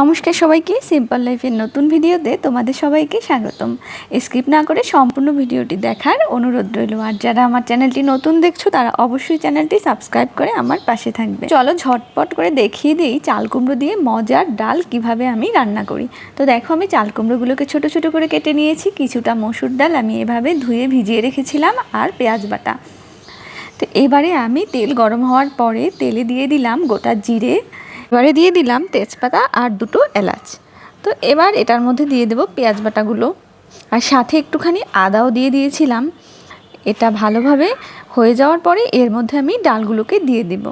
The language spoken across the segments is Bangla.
নমস্কার সবাইকে সিম্পল লাইফের নতুন ভিডিওতে তোমাদের সবাইকে স্বাগতম। স্কিপ না করে সম্পূর্ণ ভিডিওটি দেখার অনুরোধ রইল। আর যারা আমার চ্যানেলটি নতুন দেখছ, তারা অবশ্যই চ্যানেলটি সাবস্ক্রাইব করে আমার পাশে থাকবে। চলো ঝটপট করে দেখিয়ে দিই চাল কুমড়ো দিয়ে মজার ডাল কীভাবে আমি রান্না করি। তো দেখো, আমি চাল কুমড়োগুলোকে ছোট ছোট করে কেটে নিয়েছি। কিছুটা মসুর ডাল আমি এভাবে ধুয়ে ভিজিয়ে রেখেছিলাম আর পেঁয়াজ বাটা। তো এবারে আমি তেল গরম হওয়ার পরে তেলে দিয়ে দিলাম গোটা জিরে এবারে দিয়ে দিলাম তেজপাতা আর দুটো এলাচ। তো এবার এটার মধ্যে দিয়ে দেবো পেঁয়াজ বাটাগুলো। আর সাথে একটুখানি আদাও দিয়ে দিয়েছিলাম। এটা ভালোভাবে হয়ে যাওয়ার পরে এর মধ্যে আমি ডালগুলোকে দিয়ে দেব।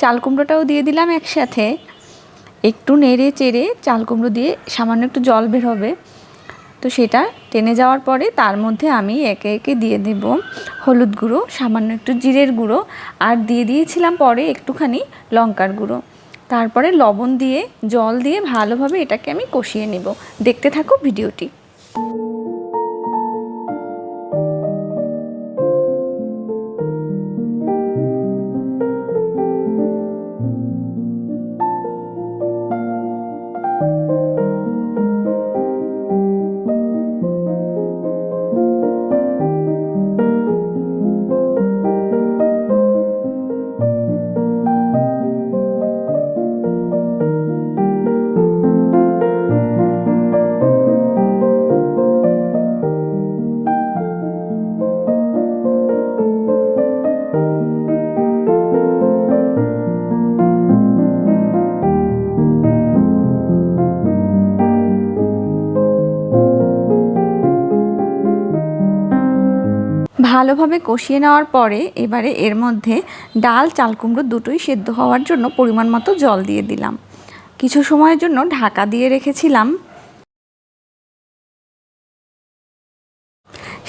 চাল কুমড়োটাও দিয়ে দিলাম একসাথে। একটু নেড়ে চেড়ে চাল কুমড়ো দিয়ে সামান্য একটু জল বের হবে। তো সেটা টেনে যাওয়ার পরে তার মধ্যে আমি একে একে দিয়ে দেব হলুদ গুঁড়ো, সামান্য একটু জিরের গুঁড়ো। আর দিয়ে দিয়েছিলাম পরে একটুখানি লঙ্কার গুঁড়ো। তারপরে লবণ দিয়ে জল দিয়ে ভালোভাবে এটাকে আমি কষিয়ে নেব। দেখতে থাকো ভিডিওটি। ভালোভাবে কষিয়ে নেওয়ার পরে এবারে এর মধ্যে ডাল চাল কুমড়ো দুটোই সেদ্ধ হওয়ার জন্য পরিমাণ মতো জল দিয়ে দিলাম। কিছু সময়ের জন্য ঢাকা দিয়ে রেখেছিলাম।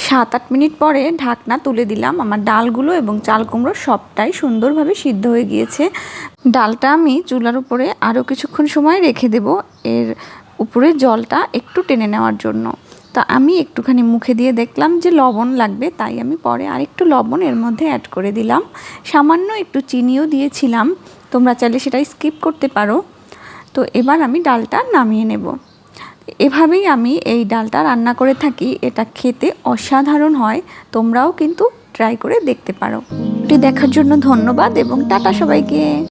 সাত আট মিনিট পরে ঢাকনা তুলে দিলাম আমার ডালগুলো এবং চাল কুমড়ো সবটাই সুন্দরভাবে সিদ্ধ হয়ে গিয়েছে। ডালটা আমি চুলার উপরে আরও কিছুক্ষণ সময় রেখে দেব। এর উপরে জলটা একটু টেনে নেওয়ার জন্য। তা আমি একটুখানি মুখে দিয়ে দেখলাম যে লবণ লাগবে, তাই আমি পরে আরেকটু লবণ এর মধ্যে অ্যাড করে দিলাম। সামান্য একটু চিনিও দিয়েছিলাম, তোমরা চাইলে সেটা স্কিপ করতে পারো। তো এবার আমি ডালটা নামিয়ে নেব। এভাবেই আমি এই ডালটা রান্না করে থাকি, এটা খেতে অসাধারণ হয়, তোমরাও কিন্তু ট্রাই করে দেখতে পারো। এটি দেখার জন্য ধন্যবাদ এবং টাটা সবাইকে।